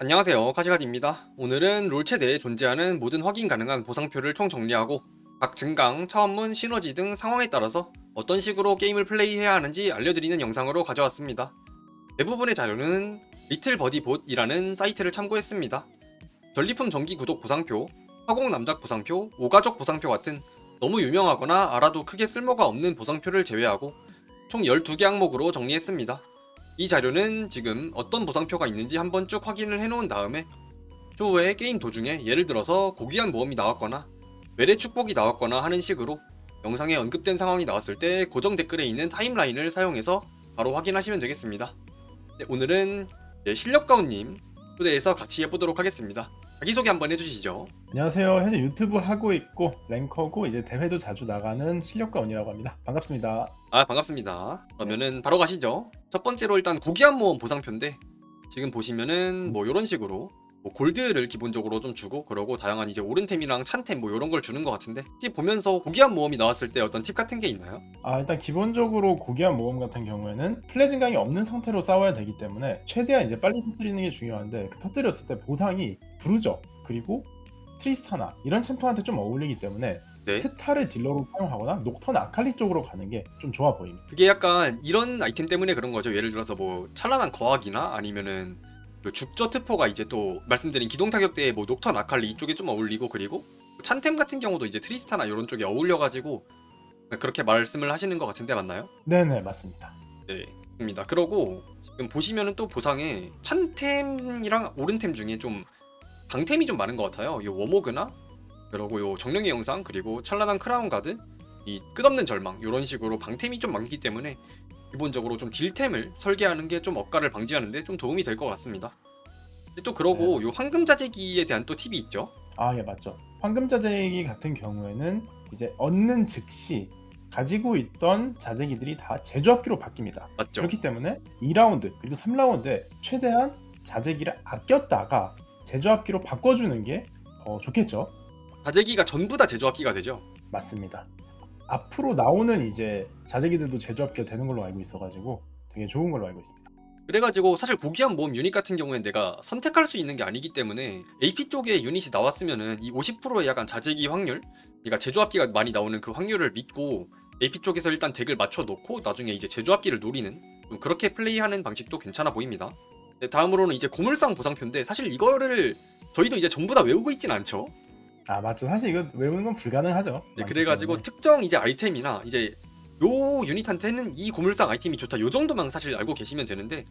안녕하세요. 카시가디입니다. 오늘은 롤체대에 존재하는 모든 확인 가능한 보상표를 총 정리하고 각 증강, 차원문, 시너지 등 상황에 따라서 어떤 식으로 게임을 플레이해야 하는지 알려드리는 영상으로 가져왔습니다. 대부분의 자료는 리틀버디봇이라는 사이트를 참고했습니다. 전리품 정기 구독 보상표, 화공 남작 보상표, 오가족 보상표 같은 너무 유명하거나 알아도 크게 쓸모가 없는 보상표를 제외하고 총 12개 항목으로 정리했습니다 이 자료는 지금 어떤 보상표가 있는지 한번 쭉 확인을 해놓은 다음에 추후에 게임 도중에 예를 들어서 고귀한 모험이 나왔거나 외래 축복이 나왔거나 하는 식으로 영상에 언급된 상황이 나왔을 때 고정 댓글에 있는 타임라인을 사용해서 바로 확인하시면 되겠습니다. 네, 오늘은 네, 실력가운님 초대해서 같이 해보도록 하겠습니다. 자기소개 한번 해주시죠. 안녕하세요. 현재 유튜브 하고 있고 랭커고 이제 대회도 자주 나가는 실력가원이라고 합니다. 반갑습니다. 아 반갑습니다. 그러면은 바로 가시죠. 첫 번째로 일단 고귀한 모험 보상표인데 지금 보시면은 뭐 이런 식으로 뭐 골드를 기본적으로 좀 주고 그러고 다양한 이제 오른템이랑 찬템 뭐 이런 걸 주는 것 같은데 혹시 보면서 고귀한 모험이 나왔을 때 어떤 팁 같은 게 있나요? 아 일단 기본적으로 고귀한 모험 같은 경우에는 플레 증강이 없는 상태로 싸워야 되기 때문에 최대한 이제 빨리 터뜨리는 게 중요한데 그 터뜨렸을 때 보상이 브루저 그리고 트리스타나 이런 챔프한테 좀 어울리기 때문에 네. 트타를 딜러로 사용하거나 녹턴 아칼리 쪽으로 가는 게 좀 좋아 보입니다. 그게 약간 이런 아이템 때문에 그런 거죠. 예를 들어서 뭐 찬란한 거학이나 아니면은 그 죽저 트포가 이제 또 말씀드린 기동 타격대에 뭐 녹턴 아칼리 이쪽에 좀 어울리고 그리고 찬템 같은 경우도 이제 트리스타나 이런 쪽에 어울려가지고 그렇게 말씀을 하시는 것 같은데 맞나요? 네네 맞습니다. 네, 입니다. 그러고 지금 보시면은 또 보상에 찬템이랑 오른템 중에 좀 강템이 좀 많은 것 같아요. 요 워모그나 그리고 요 정령의 영상 그리고 찬란한 크라운 가드 이 끝없는 절망 이런 식으로 방템이 좀 많기 때문에 기본적으로 좀 딜템을 설계하는 게 좀 억가를 방지하는데 좀 도움이 될 것 같습니다. 근데 또 그러고 요 황금 자재기에 대한 또 팁이 있죠. 아, 예, 맞죠. 황금 자재기 같은 경우에는 이제 얻는 즉시 가지고 있던 자재기들이 다 제조합기로 바뀝니다. 맞죠? 그렇기 때문에 2라운드 그리고 3라운드에 최대한 자재기를 아꼈다가 제조합기로 바꿔주는 게더 좋겠죠. 자재기가 전부 다 제조합기가 되죠. 맞습니다. 앞으로 나오는 이제 자재기들도 제조합기가 되는 걸로 알고 있어가지고 되게 좋은 걸로 알고 있습니다. 그래가지고 사실 고귀한 모험 유닛 같은 경우엔 내가 선택할 수 있는 게 아니기 때문에 AP 쪽에 유닛이 나왔으면은 이 50%의 약간 자재기 확률, 그러니까 제조합기가 많이 나오는 그 확률을 믿고 AP 쪽에서 일단 덱을 맞춰 놓고 나중에 이제 제조합기를 노리는 좀 그렇게 플레이하는 방식도 괜찮아 보입니다. 네, 다음으로는 이제 고물상 보상표인데 사실 이거를 저희도 이제 전부 다 외우고 있진 않죠. 아 맞죠. 사실 이거 외우는 건 불가능하죠. 네, 많기 그래가지고 때문에. 특정 이제 아이템이나 이제 요 유닛한테는 이 고물상 아이템이 좋다. 요 정도만 사실 알고 계시면 되는데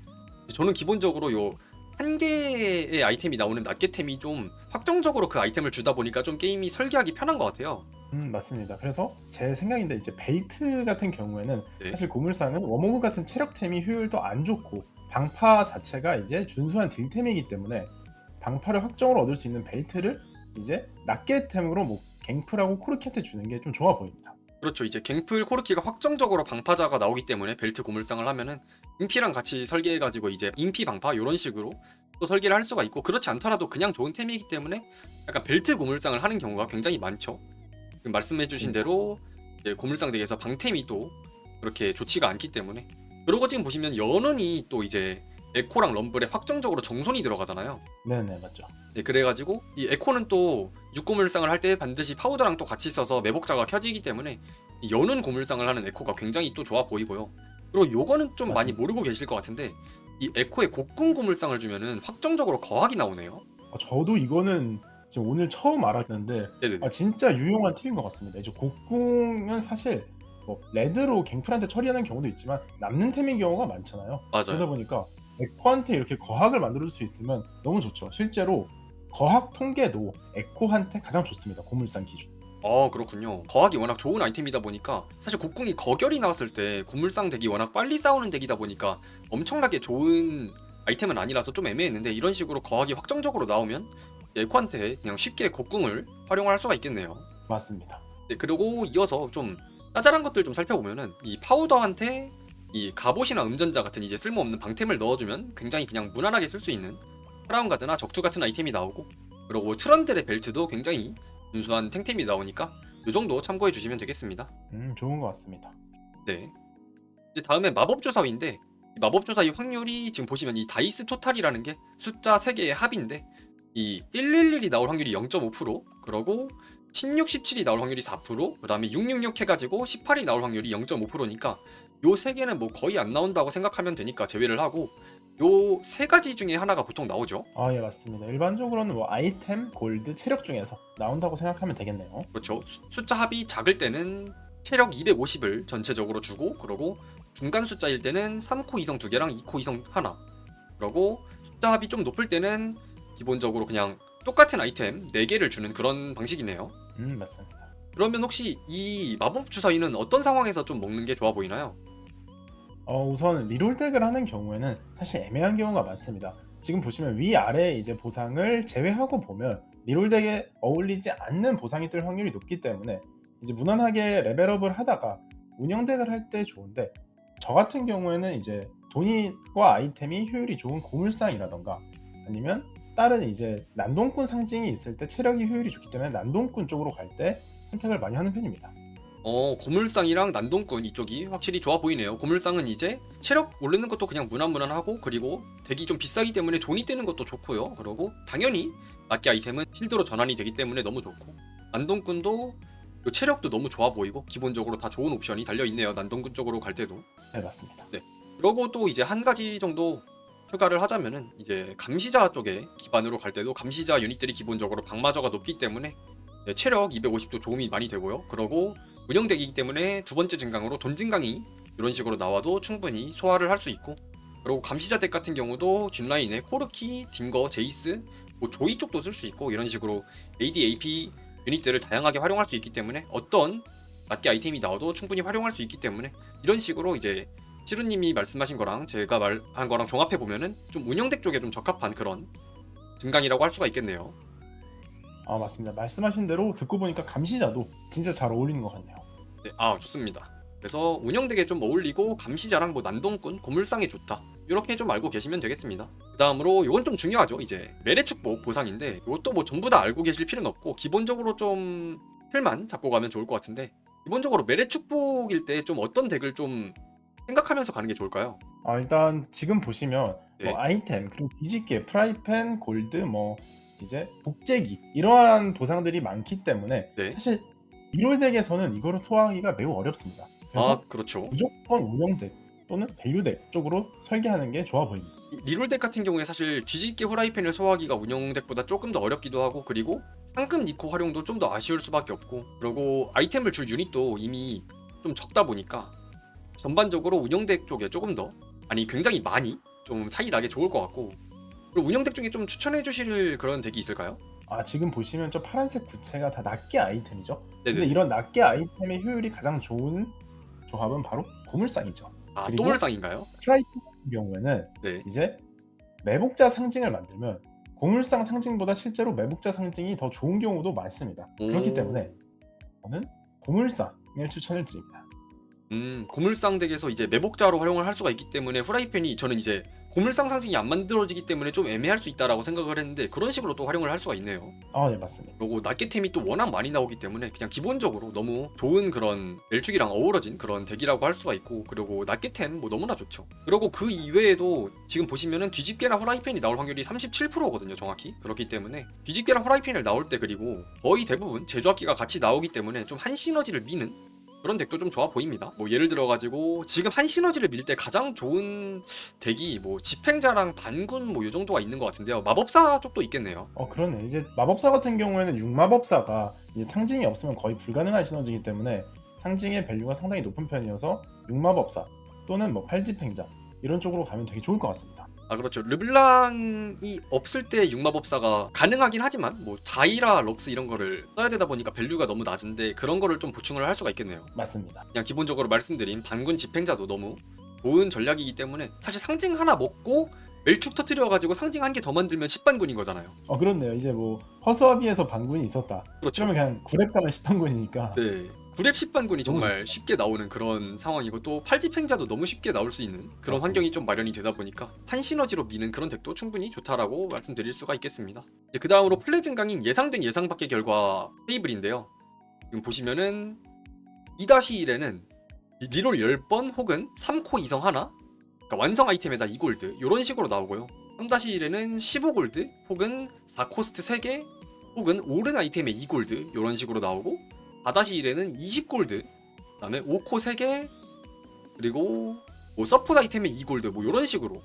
저는 기본적으로 요 한 개의 아이템이 나오는 낱개템이 좀 확정적으로 그 아이템을 주다 보니까 좀 게임이 설계하기 편한 것 같아요. 음 맞습니다. 그래서 제 생각인데 이제 벨트 같은 경우에는 네. 사실 고물상은 워모그 같은 체력템이 효율도 안 좋고 방파 자체가 이제 준수한 딜템이기 때문에 방파를 확정으로 얻을 수 있는 벨트를 이제 낱개템으로 뭐 갱플하고 코르키한테 주는 게 좀 좋아 보입니다. 그렇죠. 이제 갱플 코르키가 확정적으로 방파자가 나오기 때문에 벨트 고물상을 하면은 인피랑 같이 설계해가지고 이제 인피 방파 이런 식으로 또 설계를 할 수가 있고 그렇지 않더라도 그냥 좋은 템이기 때문에 약간 벨트 고물상을 하는 경우가 굉장히 많죠. 말씀해주신 대로 이제 고물상 덱에서 방템이 또 그렇게 좋지가 않기 때문에 그러고 지금 보시면 연원이 또 이제 에코랑 럼블에 확정적으로 정손이 들어가잖아요. 네네 맞죠. 네, 그래가지고 이 에코는 또 육고물상을 할 때 반드시 파우더랑 또 같이 써서 매복자가 켜지기 때문에 이 여는 고물상을 하는 에코가 굉장히 또 좋아 보이고요. 그리고 요거는 좀 많이 맞습니다. 모르고 계실 것 같은데 이 에코에 곡궁 고물상을 주면은 확정적으로 거학이 나오네요. 아, 저도 이거는 지금 오늘 처음 알았는데 네네. 아, 진짜 유용한 팁인 것 같습니다. 이제 곡궁은 사실 뭐 레드로 갱플한테 처리하는 경우도 있지만 남는 템인 경우가 많잖아요. 그러다 맞아요. 보니까 에코한테 이렇게 거학을 만들어줄 수 있으면 너무 좋죠. 실제로 거학 통계도 에코한테 가장 좋습니다. 고물상 기준. 어 그렇군요. 거학이 워낙 좋은 아이템이다 보니까 사실 곡궁이 거결이 나왔을 때 고물상 덱이 워낙 빨리 싸우는 덱이다 보니까 엄청나게 좋은 아이템은 아니라서 좀 애매했는데 이런 식으로 거학이 확정적으로 나오면 에코한테 그냥 쉽게 곡궁을 활용할 수가 있겠네요. 맞습니다. 네, 그리고 이어서 좀 짜잘한 것들 좀 살펴보면은 이 파우더한테 이 갑옷이나 음전자 같은 이제 쓸모없는 방템을 넣어주면 굉장히 그냥 무난하게 쓸 수 있는 크라운 가드나 적투 같은 아이템이 나오고 그리고 트런들의 벨트도 굉장히 준수한 탱템이 나오니까 이 정도 참고해 주시면 되겠습니다. 음, 좋은 것 같습니다. 네. 이제 다음에 마법 주사위인데 이 마법 주사위 확률이 지금 보시면 이 다이스 토탈이라는 게 숫자 3개의 합인데 이 111이 나올 확률이 0.5% 그러고 16, 17이 나올 확률이 4%, 그 다음에 666 해가지고 18이 나올 확률이 0.5%니까 요 세 개는 뭐 거의 안 나온다고 생각하면 되니까 제외를 하고 요 세 가지 중에 하나가 보통 나오죠. 아 예 맞습니다. 일반적으로는 뭐 아이템, 골드, 체력 중에서 나온다고 생각하면 되겠네요. 그렇죠. 수- 숫자 합이 작을 때는 체력 250을 전체적으로 주고 그러고 중간 숫자일 때는 3코 이성 2개랑 2코 이성 하나 그러고 숫자 합이 좀 높을 때는 기본적으로 그냥 똑같은 아이템 4개를 주는 그런 방식이네요. 음 맞습니다. 그러면 혹시 이 마법 주사위는 어떤 상황에서 좀 먹는 게 좋아 보이나요? 어, 우선 리롤 덱을 하는 경우에는 사실 애매한 경우가 많습니다. 지금 보시면 위아래 이제 보상을 제외하고 보면 리롤 덱에 어울리지 않는 보상이 뜰 확률이 높기 때문에 이제 무난하게 레벨업을 하다가 운영 덱을 할 때 좋은데 저 같은 경우에는 이제 돈과 아이템이 효율이 좋은 고물상이라던가 아니면 다른 이제 난동꾼 상징이 있을 때 체력이 효율이 좋기 때문에 난동꾼 쪽으로 갈 때 선택을 많이 하는 편입니다. 어 고물상이랑 난동꾼 이쪽이 확실히 좋아 보이네요. 고물상은 이제 체력 오르는 것도 그냥 무난무난하고 그리고 덱이 좀 비싸기 때문에 돈이 뜨는 것도 좋고요. 그리고 당연히 낫게 아이템은 실드로 전환이 되기 때문에 너무 좋고 난동꾼도 요 체력도 너무 좋아 보이고 기본적으로 다 좋은 옵션이 달려 있네요. 난동꾼 쪽으로 갈 때도. 네 맞습니다. 그러고 또 이제 한 가지 정도 추가를 하자면은 이제 감시자 쪽에 기반으로 갈 때도 감시자 유닛들이 기본적으로 방마저가 높기 때문에 네, 체력 250도 도움이 많이 되고요. 그러고 운영덱이기 때문에 두 번째 증강으로 돈 증강이 이런 식으로 나와도 충분히 소화를 할 수 있고 그리고 감시자 덱 같은 경우도 뒷라인에 코르키, 딩거, 제이스, 뭐 조이 쪽도 쓸 수 있고 이런 식으로 AD, AP 유닛들을 다양하게 활용할 수 있기 때문에 어떤 낫게 아이템이 나와도 충분히 활용할 수 있기 때문에 이런 식으로 이제 시루님이 말씀하신 거랑 제가 말한 거랑 종합해 보면은 좀 운영덱 쪽에 좀 적합한 그런 증강이라고 할 수가 있겠네요. 아 맞습니다. 말씀하신 대로 듣고 보니까 감시자도 진짜 잘 어울리는 것 같네요. 네, 아 좋습니다. 그래서 운영덱에 좀 어울리고 감시자랑 뭐 난동꾼, 고물상에 좋다. 이렇게 좀 알고 계시면 되겠습니다. 그 다음으로 이건 좀 중요하죠. 이제 매래 축복 보상인데 이것도 뭐 전부 다 알고 계실 필요는 없고 기본적으로 좀 틀만 잡고 가면 좋을 것 같은데 기본적으로 매래 축복일 때 좀 어떤 덱을 좀 생각하면서 가는 게 좋을까요? 아 일단 지금 보시면 네. 뭐 아이템 그리고 뒤집개, 프라이팬, 골드 뭐 이제 복제기 이러한 보상들이 많기 때문에 네. 사실 리롤 덱에서는 이거를 소화하기가 매우 어렵습니다. 그래서 아 그렇죠. 무조건 운영 덱 또는 밸류 덱 쪽으로 설계하는 게 좋아 보입니다. 리롤덱 같은 경우에 사실 뒤집개 후라이팬을 소화하기가 운영덱보다 조금 더 어렵기도 하고 그리고 상금 니코 활용도 좀 더 아쉬울 수밖에 없고 그리고 아이템을 줄 유닛도 이미 좀 적다 보니까 전반적으로 운영덱 쪽에 조금 더 아니 굉장히 많이 좀 차이 나게 좋을 것 같고 그리고 운영 덱 중에 좀 추천해 주실 그런 덱이 있을까요? 아 지금 보시면 저 파란색 구체가 다 낱개 아이템이죠. 근데 네네. 이런 낱개 아이템의 효율이 가장 좋은 조합은 바로 고물상이죠. 아 그리고- 또물상인가요? 프라이팬 같은 경우에는 네. 이제 매복자 상징을 만들면 고물상 상징보다 실제로 매복자 상징이 더 좋은 경우도 많습니다. 그렇기 오. 때문에 저는 고물상을 추천을 드립니다. 음 고물상 덱에서 이제 매복자로 활용을 할 수가 있기 때문에 후라이팬이 저는 이제 고물상 상징이 안 만들어지기 때문에 좀 애매할 수 있다라고 생각을 했는데 그런 식으로 또 활용을 할 수가 있네요. 아, 네 맞습니다. 그리고 낫게템이 또 워낙 많이 나오기 때문에 그냥 기본적으로 너무 좋은 그런 멜축이랑 어우러진 그런 덱이라고 할 수가 있고 그리고 낫게템 뭐 너무나 좋죠. 그리고 그 이외에도 지금 보시면은 뒤집개랑 후라이팬이 나올 확률이 37%거든요, 정확히. 그렇기 때문에 뒤집개랑 후라이팬을 나올 때 그리고 거의 대부분 제조합기가 같이 나오기 때문에 좀 한 시너지를 미는 그런 덱도 좀 좋아 보입니다. 뭐 예를 들어 가지고 지금 한 시너지를 밀 때 가장 좋은 덱이 뭐 집행자랑 반군 뭐 요 정도가 있는 것 같은데요. 마법사 쪽도 있겠네요. 어 그러네. 이제 마법사 같은 경우에는 육마법사가 이제 상징이 없으면 거의 불가능한 시너지이기 때문에 상징의 밸류가 상당히 높은 편이어서 육마법사 또는 뭐 팔집행자 이런 쪽으로 가면 되게 좋을 것 같습니다. 아 그렇죠. 르블랑이 없을 때 육마법사가 가능하긴 하지만 뭐 자이라 럭스 이런 거를 써야 되다 보니까 밸류가 너무 낮은데 그런 거를 좀 보충을 할 수가 있겠네요. 맞습니다. 그냥 기본적으로 말씀드린 반군 집행자도 너무 좋은 전략이기 때문에 사실 상징 하나 먹고 멜축 터트려 가지고 상징 한 개 더 만들면 10반군인 거잖아요. 어 그렇네요. 이제 뭐 허수아비에서 반군이 있었다. 그렇죠. 그러면 그냥 구랩 가면 10반군이니까 네. 9렙 10반군이 너무 정말 쉽게 나오는 그런 상황이고 또 팔집행자도 너무 쉽게 나올 수 있는 그런 맞습니다. 환경이 좀 마련이 되다 보니까 한 시너지로 미는 그런 덱도 충분히 좋다라고 말씀드릴 수가 있겠습니다. 그 다음으로 플레 증강인 예상된 예상 밖의 결과 테이블인데요. 지금 보시면은 2-1에는 리롤 10번 혹은 3코 이성 하나 그러니까 완성 아이템에다 2골드 이런 식으로 나오고요. 3-1에는 15골드 혹은 4코스트 3개 혹은 오른 아이템에 2골드 이런 식으로 나오고 4-1에는 20골드 그 다음에 5코 3개 그리고 뭐 서포트 아이템에 2골드 뭐 이런 식으로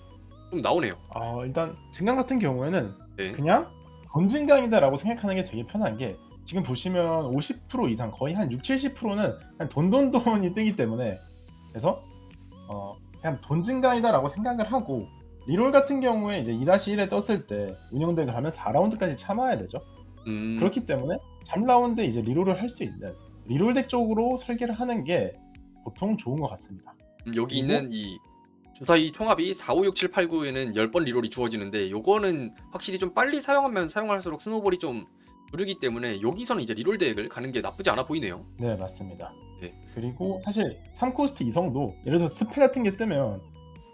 좀 나오네요. 어, 일단 증강 같은 경우에는 네. 그냥 돈증강이다라고 생각하는 게 되게 편한 게 지금 보시면 50% 이상 거의 한 6, 70%는 그냥 돈돈돈이 뜨기 때문에 그래서 어, 그냥 돈 증강이다라고 생각을 하고 리롤 같은 경우에 이제 2-1에 떴을 때 운영덱을 하면 4라운드까지 참아야 되죠. 음, 그렇기 때문에 3라운드 이제 리롤을 할 수 있는 리롤 덱 쪽으로 설계를 하는 게 보통 좋은 것 같습니다. 음, 여기 그리고- 있는 이 주사위 총합이 4, 5, 6, 7, 8, 9에는 10번 리롤이 주어지는데 요거는 확실히 좀 빨리 사용하면 사용할수록 스노볼이 좀 부르기 때문에 여기서는 이제 리롤 덱을 가는 게 나쁘지 않아 보이네요. 네 맞습니다. 네. 그리고 사실 3코스트 이성도 예를 들어 스페 같은 게 뜨면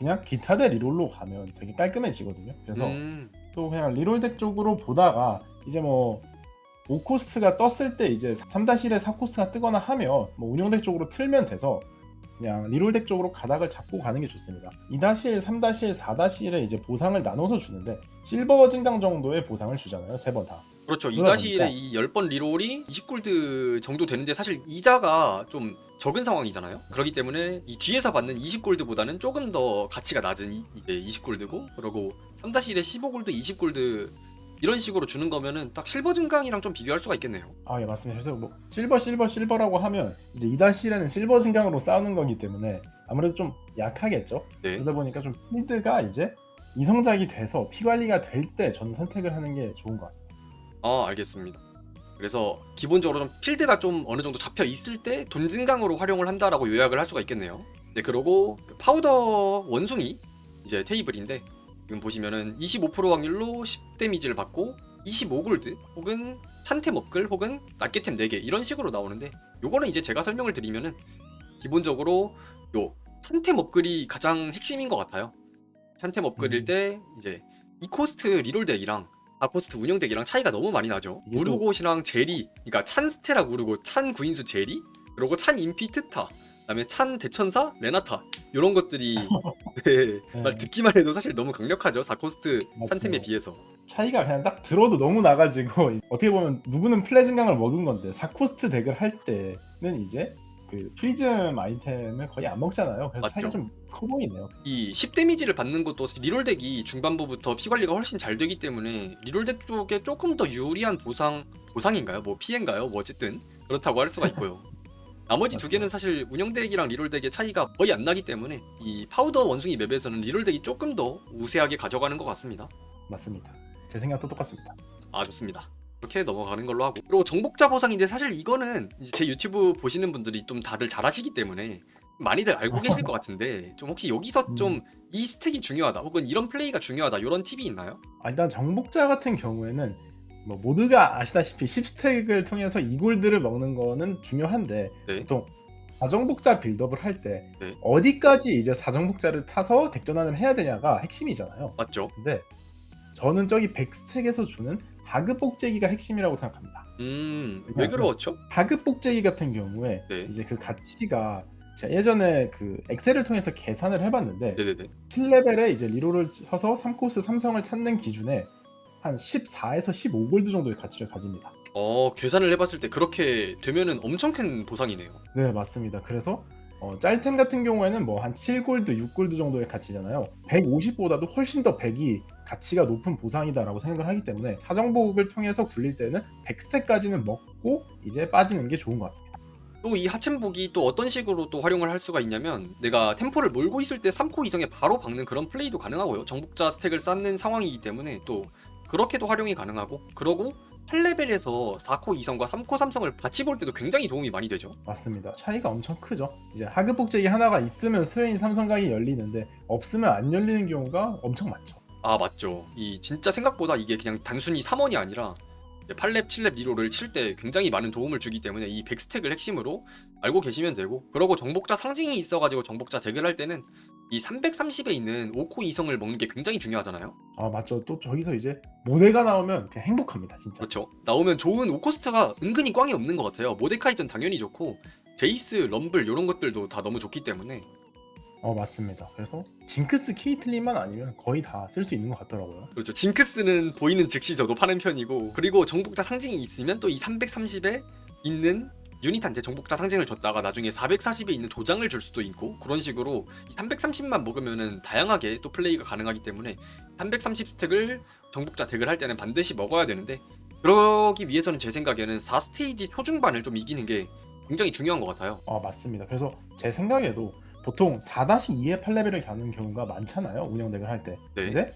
그냥 기타 대 리롤로 가면 되게 깔끔해지거든요. 그래서 음, 또 그냥 리롤 덱 쪽으로 보다가 이제 뭐 5코스트가 떴을 때 이제 3-1에 4코스트가 뜨거나 하면 뭐 운영 덱 쪽으로 틀면 돼서 그냥 리롤 덱 쪽으로 가닥을 잡고 가는 게 좋습니다. 2-1, 3-1, 4-1에 이제 보상을 나눠서 주는데 실버 증강 정도의 보상을 주잖아요. 세 번 다. 그렇죠. 그러다 2-1에 보니까- 이 10번 리롤이 20골드 정도 되는데 사실 이자가 좀 적은 상황이잖아요. 그렇기 때문에 이 뒤에서 받는 20골드보다는 조금 더 가치가 낮은 이, 이제 20골드고 그러고 3-1에 15골드, 20골드 이런 식으로 주는 거면은 딱 실버 증강이랑 좀 비교할 수가 있겠네요. 아, 예, 맞습니다. 그래서 뭐 실버, 실버, 실버라고 하면 이제 2-1에는 실버 증강으로 싸우는 거기 때문에 아무래도 좀 약하겠죠. 네. 그러다 보니까 좀 필드가 이제 이성작이 돼서 피 관리가 될 때 저는 선택을 하는 게 좋은 것 같습니다. 아 알겠습니다. 그래서 기본적으로 좀 필드가 좀 어느 정도 잡혀 있을 때 돈 증강으로 활용을 한다라고 요약을 할 수가 있겠네요. 네 그리고 파우더 원숭이 이제 테이블인데 지금 보시면은 25% 확률로 10 데미지를 받고 25골드 혹은 찬템 업글 혹은 낱개템 4개 이런 식으로 나오는데 요거는 이제 제가 설명을 드리면은 기본적으로 요 찬템 업글이 가장 핵심인 것 같아요. 찬템 업글일 음. 때 이제 이코스트 리롤 덱이랑 아코스트 운영 덱이랑 차이가 너무 많이 나죠. 또- 우르곳이랑 제리, 그러니까 찬 스테락 우르고, 찬 구인수 제리, 그리고 찬 인피 트타, 그다음에 찬 대천사 레나타 이런 것들이 네, 네. 말 듣기만 해도 사실 너무 강력하죠. 4코스트 맞죠. 찬템에 비해서. 차이가 그냥 딱 들어도 너무 나가지고 어떻게 보면 누구는 플레 증강을 먹은 건데 4코스트 덱을 할 때는 이제 그 프리즘 아이템을 거의 안 먹잖아요. 그래서 차이가 맞죠. 좀커 보이네요. 이 10 데미지를 받는 것도 리롤 덱이 중반부부터 피 관리가 훨씬 잘 되기 때문에 리롤 덱 쪽에 조금 더 유리한 보상 보상인가요? 뭐 피해인가요? 뭐 어쨌든 그렇다고 할 수가 있고요. 나머지 두. 개는 사실 운영 덱이랑 리롤 덱의 차이가 거의 안 나기 때문에 이 파우더 원숭이 맵에서는 리롤 덱이 조금 더 우세하게 가져가는 것 같습니다. 맞습니다. 제 생각도 똑같습니다. 아 좋습니다. 그렇게 넘어가는 걸로 하고 그리고 정복자 보상인데 사실 이거는 이제 제 유튜브 보시는 분들이 좀 다들 잘 아시기 때문에 많이들 알고 계실 것 같은데 좀 혹시 여기서 음. 좀이 스택이 중요하다 혹은 이런 플레이가 중요하다 이런 팁이 있나요? 아, 일단 정복자 같은 경우에는 뭐 모두가 아시다시피 10스택을 통해서 2골드를 먹는 거는 중요한데 네. 보통 사정복자 빌드업을 할 때 네. 어디까지 이제 사정복자를 타서 덱전환을 해야 되냐가 핵심이잖아요. 맞죠? 근데 저는 저기 100스택에서 주는 하급 복제기가 핵심이라고 생각합니다. 음, 왜 그렇죠? 하급 복제기 같은 경우에 네. 이제 그 가치가 제가 예전에 그 엑셀을 통해서 계산을 해봤는데 네네네. 7레벨에 이제 리롤을 쳐서 3코스 삼성을 찾는 기준에 한 14에서 15골드 정도의 가치를 가집니다. 어, 계산을 해봤을 때 그렇게 되면은 엄청 큰 보상이네요. 네, 맞습니다. 그래서 어, 짤템 같은 경우에는 뭐 한 7골드, 6골드 정도의 가치잖아요. 150보다도 훨씬 더 100이 가치가 높은 보상이다라고 생각을 하기 때문에 사정복을 통해서 굴릴 때는 100스택까지는 먹고 이제 빠지는 게 좋은 것 같습니다. 또 이 하첸복이 또 어떤 식으로 또 활용을 할 수가 있냐면 내가 템포를 몰고 있을 때 3코 이상에 바로 박는 그런 플레이도 가능하고요. 정복자 스택을 쌓는 상황이기 때문에 또 그렇게도 활용이 가능하고 그러고 8레벨에서 4코 이성과 3코 삼성을 같이 볼 때도 굉장히 도움이 많이 되죠. 맞습니다. 차이가 엄청 크죠. 이제 하급 복제기 하나가 있으면 스웨인 삼성각이 열리는데 없으면 안 열리는 경우가 엄청 많죠. 아 맞죠. 이 진짜 생각보다 이게 그냥 단순히 3원이 아니라 8렙, 7렙 리로를 칠 때 굉장히 많은 도움을 주기 때문에 이 100스택을 핵심으로 알고 계시면 되고 그러고 정복자 상징이 있어가지고 정복자 덱을 할 때는 이 330에 있는 5코 이성을 먹는 게 굉장히 중요하잖아요. 아 맞죠. 또 저기서 이제 모델가 나오면 그냥 행복합니다, 진짜. 그렇죠. 나오면 좋은 5코스트가 은근히 꽝이 없는 것 같아요. 모데카이전 당연히 좋고 제이스, 럼블 이런 것들도 다 너무 좋기 때문에 어 맞습니다. 그래서 징크스 케이틀린만 아니면 거의 다 쓸 수 있는 것 같더라고요. 그렇죠. 징크스는 보이는 즉시 저도 파는 편이고 그리고 정복자 상징이 있으면 또 이 330에 있는 유닛한테 정복자 상징을 줬다가 나중에 440에 있는 도장을 줄 수도 있고 그런 식으로 이 330만 먹으면은 다양하게 또 플레이가 가능하기 때문에 330 스택을 정복자 덱을 할 때는 반드시 먹어야 되는데 그러기 위해서는 제 생각에는 4스테이지 초중반을 좀 이기는 게 굉장히 중요한 것 같아요. 어 맞습니다. 그래서 제 생각에도 보통 4-2에 8레벨을 가는 경우가 많잖아요. 운영 덱을 할 때. 네. 근데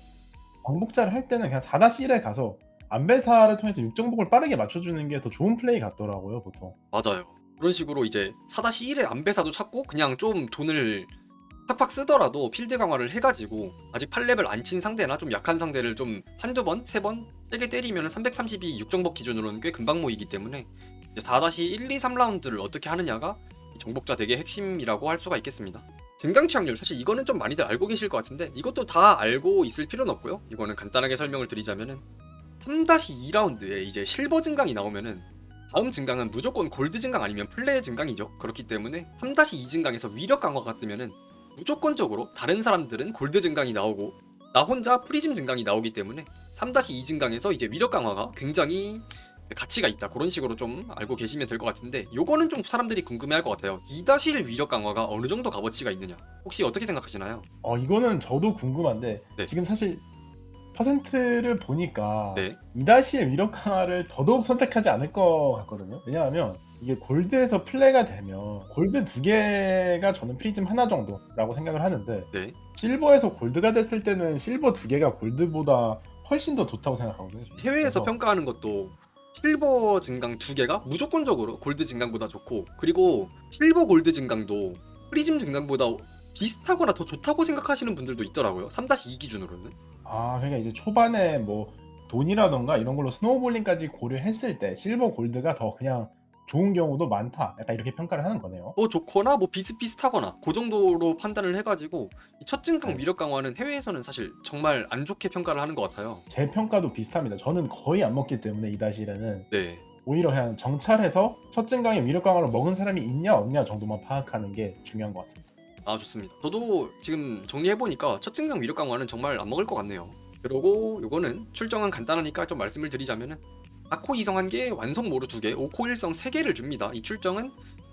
왕복자를 할 때는 그냥 4-1에 가서 안배사를 통해서 육정복을 빠르게 맞춰주는 게 더 좋은 플레이 같더라고요, 보통. 맞아요. 그런 식으로 이제 4-1의 안배사도 찾고 그냥 좀 돈을 팍팍 쓰더라도 필드 강화를 해가지고 아직 8레벨 안 친 상대나 좀 약한 상대를 좀 한두 번, 세 번 세게 때리면 332 육정복 기준으로는 꽤 금방 모이기 때문에 이제 4-1, 2, 3라운드를 어떻게 하느냐가 이 정복자 덱의 핵심이라고 할 수가 있겠습니다. 증강 취약률 사실 이거는 좀 많이들 알고 계실 것 같은데 이것도 다 알고 있을 필요는 없고요. 이거는 간단하게 설명을 드리자면은 3-2라운드에 이제 실버 증강이 나오면은 다음 증강은 무조건 골드 증강 아니면 플레이 증강이죠. 그렇기 때문에 3-2 증강에서 위력 강화가 뜨면은 무조건적으로 다른 사람들은 골드 증강이 나오고 나 혼자 프리즘 증강이 나오기 때문에 3-2 증강에서 이제 위력 강화가 굉장히 가치가 있다. 그런 식으로 좀 알고 계시면 될 것 같은데 요거는 좀 사람들이 궁금해할 것 같아요. 2-1 위력 강화가 어느 정도 값어치가 있느냐? 혹시 어떻게 생각하시나요? 어 이거는 저도 궁금한데 네. 지금 사실 퍼센트를 보니까 네. 2-1 위력 강화를 더더욱 선택하지 않을 것 같거든요. 왜냐하면 이게 골드에서 플레이가 되면 골드 두 개가 저는 프리즘 하나 정도라고 생각을 하는데 네. 실버에서 골드가 됐을 때는 실버 두 개가 골드보다 훨씬 더 좋다고 생각하거든요. 저는. 해외에서 그래서 평가하는 것도 실버 증강 두 개가 무조건적으로 골드 증강보다 좋고 그리고 실버 골드 증강도 프리즘 증강보다 비슷하거나 더 좋다고 생각하시는 분들도 있더라고요. 3-2 기준으로는. 아 그러니까 이제 초반에 뭐 돈이라던가 이런 걸로 스노우볼링까지 고려했을 때 실버 골드가 더 그냥 좋은 경우도 많다. 약간 이렇게 평가를 하는 거네요. 더 좋거나 뭐 비슷비슷하거나 그 정도로 판단을 해가지고 이첫 증강 네. 위력 강화는 해외에서는 사실 정말 안 좋게 평가를 하는 것 같아요. 제 평가도 비슷합니다. 저는 거의 안 먹기 때문에 이 다시에는 네. 오히려 그냥 정찰해서 첫 증강에 위력 강화를 먹은 사람이 있냐 없냐 정도만 파악하는 게 중요한 것 같습니다. 아 좋습니다. 저도 지금 정리해보니까 첫 증강 위력 강화는 정말 안 먹을 것 같네요. 그리고 요거는 출정은 간단하니까 좀 말씀을 드리자면은 4코 2성 1개, 완성 모루 2개, 5코 1성 3개를 줍니다. 이 출정은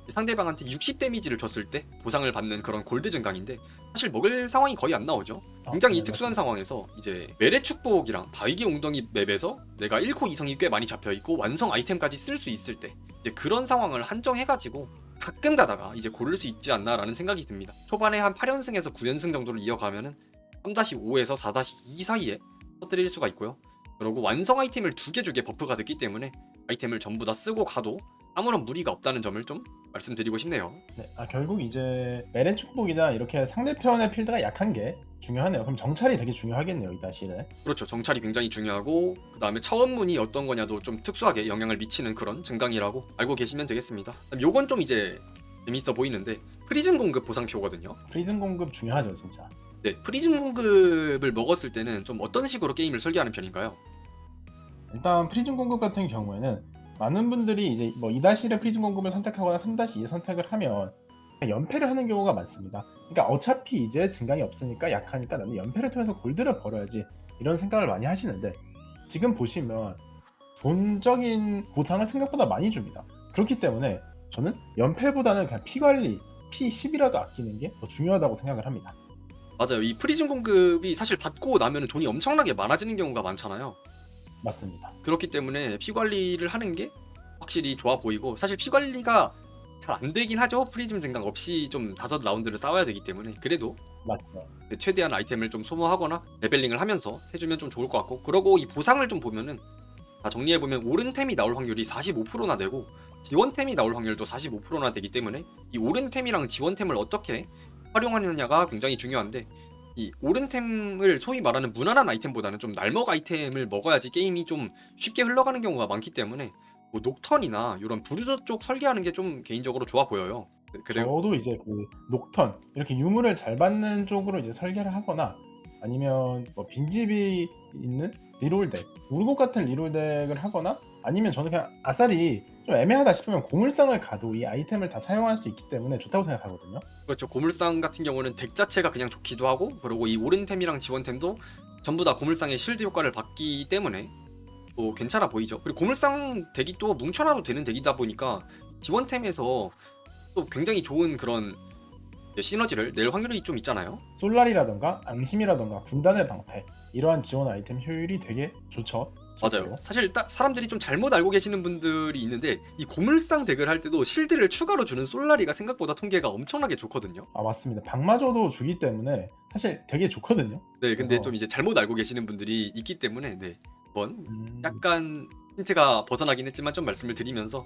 상대방한테 60 데미지를 줬을 때 보상을 받는 그런 골드 증강인데 사실 먹을 상황이 거의 안 나오죠. 굉장히 네, 특수한 맞습니다. 상황에서 이제 메레 축복이랑 바위기 웅덩이 맵에서 내가 1코 2성이 꽤 많이 잡혀 있고 완성 아이템까지 쓸 수 있을 때 이제 그런 상황을 한정해가지고 가끔 가다가 이제 고를 수 있지 않나라는 생각이 듭니다. 초반에 한 8연승에서 9연승 정도를 이어가면은 3-5에서 4-2 사이에 터뜨릴 수가 있고요. 그리고 완성 아이템을 두개 주게 버프가 됐기 때문에 아이템을 전부 다 쓰고 가도 아무런 무리가 없다는 점을 좀 말씀드리고 싶네요. 네, 아 결국 이제 메렌 축복이나 이렇게 상대편의 필드가 약한 게 중요하네요. 그럼 정찰이 되게 중요하겠네요 이 다시는. 그렇죠. 정찰이 굉장히 중요하고 그 다음에 차원문이 어떤 거냐도 좀 특수하게 영향을 미치는 그런 증강이라고 알고 계시면 되겠습니다. 그다음 요건 좀 이제 재밌어 보이는데 프리즘 공급 보상표거든요. 프리즌 공급 중요하죠 진짜. 네, 프리즘 공급을 먹었을 때는 좀 어떤 식으로 게임을 설계하는 편인가요? 일단 프리즘 공급 같은 경우에는 많은 분들이 이제 뭐 2-1의 프리즘 공급을 선택하거나 3-2 선택을 하면 연패를 하는 경우가 많습니다. 그러니까 어차피 이제 증강이 없으니까 약하니까 나는 연패를 통해서 골드를 벌어야지 이런 생각을 많이 하시는데 지금 보시면 돈적인 보상을 생각보다 많이 줍니다. 그렇기 때문에 저는 연패보다는 그냥 피 관리, 피 10이라도 아끼는 게 더 중요하다고 생각을 합니다. 맞아요. 이 프리즘 공급이 사실 받고 나면 돈이 엄청나게 많아지는 경우가 많잖아요. 맞습니다. 그렇기 때문에 피 관리를 하는 게 확실히 좋아 보이고 사실 피 관리가 잘 안 되긴 하죠. 프리즘 증강 없이 좀 다섯 라운드를 싸워야 되기 때문에 그래도 맞죠. 최대한 아이템을 좀 소모하거나 레벨링을 하면서 해주면 좀 좋을 것 같고 그러고 이 보상을 좀 보면은 다 정리해 보면 오른템이 나올 확률이 45%나 되고 지원템이 나올 확률도 45%나 되기 때문에 이 오른템이랑 지원템을 어떻게 활용하느냐가 굉장히 중요한데 이 오른템을 소위 말하는 무난한 아이템보다는 좀 날먹 아이템을 먹어야지 게임이 좀 쉽게 흘러가는 경우가 많기 때문에 뭐 녹턴이나 이런 부르저 쪽 설계하는 게 좀 개인적으로 좋아 보여요. 그래요. 저도 이제 그 녹턴 이렇게 유물을 잘 받는 쪽으로 이제 설계를 하거나 아니면 뭐 빈집이 있는 리롤 덱 우르곡 같은 리롤 덱을 하거나 아니면 저는 그냥 아싸리 좀 애매하다 싶으면 고물상을 가도 이 아이템을 다 사용할 수 있기 때문에 좋다고 생각하거든요. 그렇죠. 고물상 같은 경우는 덱 자체가 그냥 좋기도 하고 그리고 이 오른템이랑 지원템도 전부 다 고물상의 실드 효과를 받기 때문에 또 괜찮아 보이죠. 그리고 고물상 덱이 또 뭉쳐놔도 되는 덱이다 보니까 지원템에서 또 굉장히 좋은 그런 시너지를 낼 확률이 좀 있잖아요. 솔라리라던가 앙심이라던가 군단의 방패 이러한 지원 아이템 효율이 되게 좋죠. 맞아요. 사실 딱 사람들이 좀 잘못 알고 계시는 분들이 있는데 이 고물상 덱을 할 때도 실드를 추가로 주는 솔라리가 생각보다 통계가 엄청나게 좋거든요. 아 맞습니다. 방마저도 주기 때문에 사실 되게 좋거든요. 네, 근데 그래서- 좀 이제 잘못 알고 계시는 분들이 있기 때문에 네, 한번 음, 약간 힌트가 벗어나긴 했지만 좀 말씀을 드리면서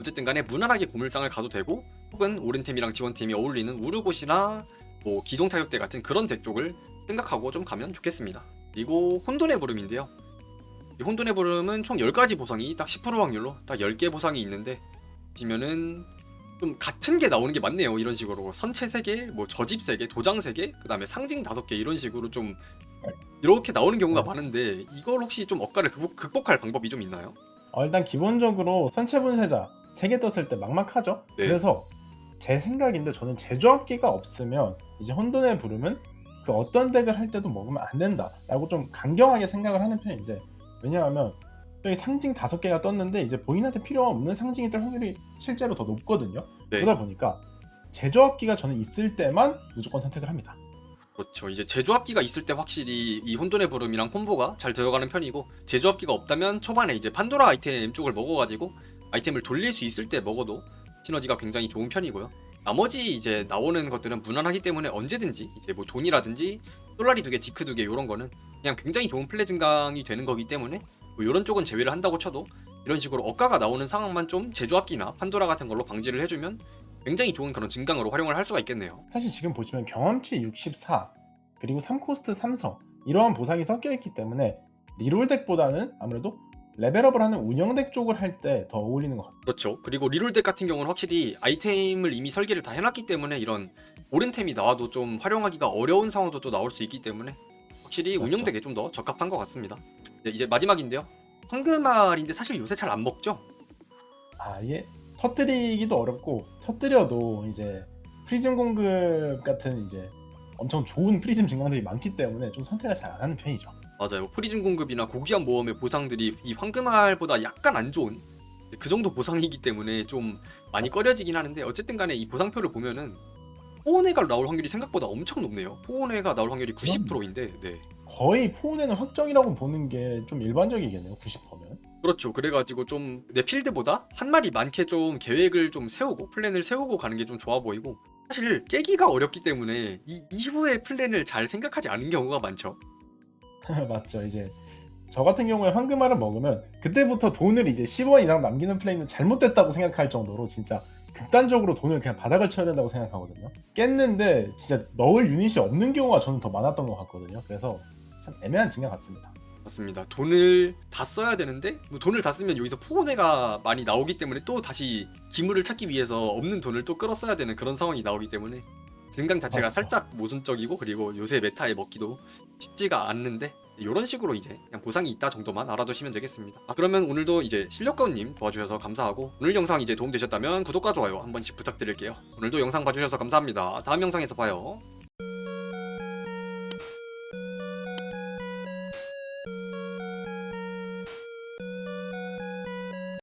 어쨌든 간에 무난하게 고물상을 가도 되고 혹은 오른템이랑 지원템이 어울리는 우르곳이나 뭐 기동 타격대 같은 그런 덱 쪽을 생각하고 좀 가면 좋겠습니다. 그리고 혼돈의 부름인데요. 이 혼돈의 부름은 총 10가지 보상이 딱 10% 확률로 딱 10개 보상이 있는데 보시면은 좀 같은 게 나오는 게 많네요. 이런 식으로 선체 3개, 뭐 저집 3개, 도장 3개, 그다음에 상징 5개 이런 식으로 좀 이렇게 나오는 경우가 네. 많은데 이걸 혹시 좀 억가를 극복, 극복 할 방법이 좀 있나요? 어, 일단 기본적으로 선체 분쇄자 3개 떴을 때 막막하죠. 네. 그래서 제 생각인데 저는 제조합기가 없으면 이제 혼돈의 부름은 그 어떤 덱을 할 때도 먹으면 안 된다라고 좀 강경하게 생각을 하는 편인데 왜냐하면 여기 상징 다섯 개가 떴는데 이제 본인한테 필요 없는 상징이 뜰 확률이 실제로 더 높거든요. 네. 그러다 보니까 제조합기가 저는 있을 때만 무조건 선택을 합니다. 그렇죠. 이제 제조합기가 있을 때 확실히 이 혼돈의 부름이랑 콤보가 잘 들어가는 편이고 제조합기가 없다면 초반에 이제 판도라 아이템 쪽을 먹어가지고 아이템을 돌릴 수 있을 때 먹어도 시너지가 굉장히 좋은 편이고요. 나머지 이제 나오는 것들은 무난하기 때문에 언제든지 이제 뭐 돈이라든지 솔라리 두 개, 지크 두 개 이런 거는 그냥 굉장히 좋은 플레 증강이 되는 거기 때문에 뭐 이런 쪽은 제외를 한다고 쳐도 이런 식으로 억가가 나오는 상황만 좀 제조합기나 판도라 같은 걸로 방지를 해주면 굉장히 좋은 그런 증강으로 활용을 할 수가 있겠네요. 사실 지금 보시면 경험치 64 그리고 3코스트 3성 이러한 보상이 섞여 있기 때문에 리롤 덱보다는 아무래도 레벨업을 하는 운영 덱 쪽을 할 때 더 어울리는 것 같아요. 그렇죠. 그리고 리롤덱 같은 경우는 확실히 아이템을 이미 설계를 다 해놨기 때문에 이런 오른템이 나와도 좀 활용하기가 어려운 상황도 또 나올 수 있기 때문에 확실히 맞죠. 운영덱에 좀 더 적합한 것 같습니다. 네, 이제 마지막인데요. 황금알인데 사실 요새 잘 안 먹죠? 아 이게 터뜨리기도 어렵고 터뜨려도 이제 프리즘 공급 같은 이제 엄청 좋은 프리즘 증강들이 많기 때문에 좀 선택을 잘 안 하는 편이죠. 맞아요. 프리즘 공급이나 고귀한 모험의 보상들이 이 황금알보다 약간 안 좋은 그 정도 보상이기 때문에 좀 많이 꺼려지긴 하는데 어쨌든 간에 이 보상표를 보면은 포온회가 나올 확률이 생각보다 엄청 높네요. 포온회가 나올 확률이 90%인데 네. 거의 포온에는 확정이라고 보는 게 좀 일반적이겠네요. 90%면. 그렇죠. 그래가지고 좀 내 필드보다 한 마리 많게 좀 계획을 좀 세우고 플랜을 세우고 가는 게 좀 좋아 보이고 사실 깨기가 어렵기 때문에 이 이후의 플랜을 잘 생각하지 않은 경우가 많죠. 맞죠. 이제 저 같은 경우에 황금알을 먹으면 그때부터 돈을 이제 10원 이상 남기는 플레이는 잘못됐다고 생각할 정도로 진짜 극단적으로 돈을 그냥 바닥을 쳐야 된다고 생각하거든요. 깼는데 진짜 넣을 유닛이 없는 경우가 저는 더 많았던 것 같거든요. 그래서 참 애매한 증강 같습니다. 맞습니다. 돈을 다 써야 되는데 뭐 돈을 다 쓰면 여기서 포온회가 많이 나오기 때문에 또 다시 기물을 찾기 위해서 없는 돈을 또 끌어 써야 되는 그런 상황이 나오기 때문에 증강 자체가 맞죠. 살짝 모순적이고 그리고 요새 메타에 먹기도 쉽지가 않는데 이런 식으로 이제 그냥 보상이 있다 정도만 알아두시면 되겠습니다. 아 그러면 오늘도 이제 실력가운님 도와주셔서 감사하고 오늘 영상 이제 도움되셨다면 구독과 좋아요 한 번씩 부탁드릴게요. 오늘도 영상 봐주셔서 감사합니다. 다음 영상에서 봐요.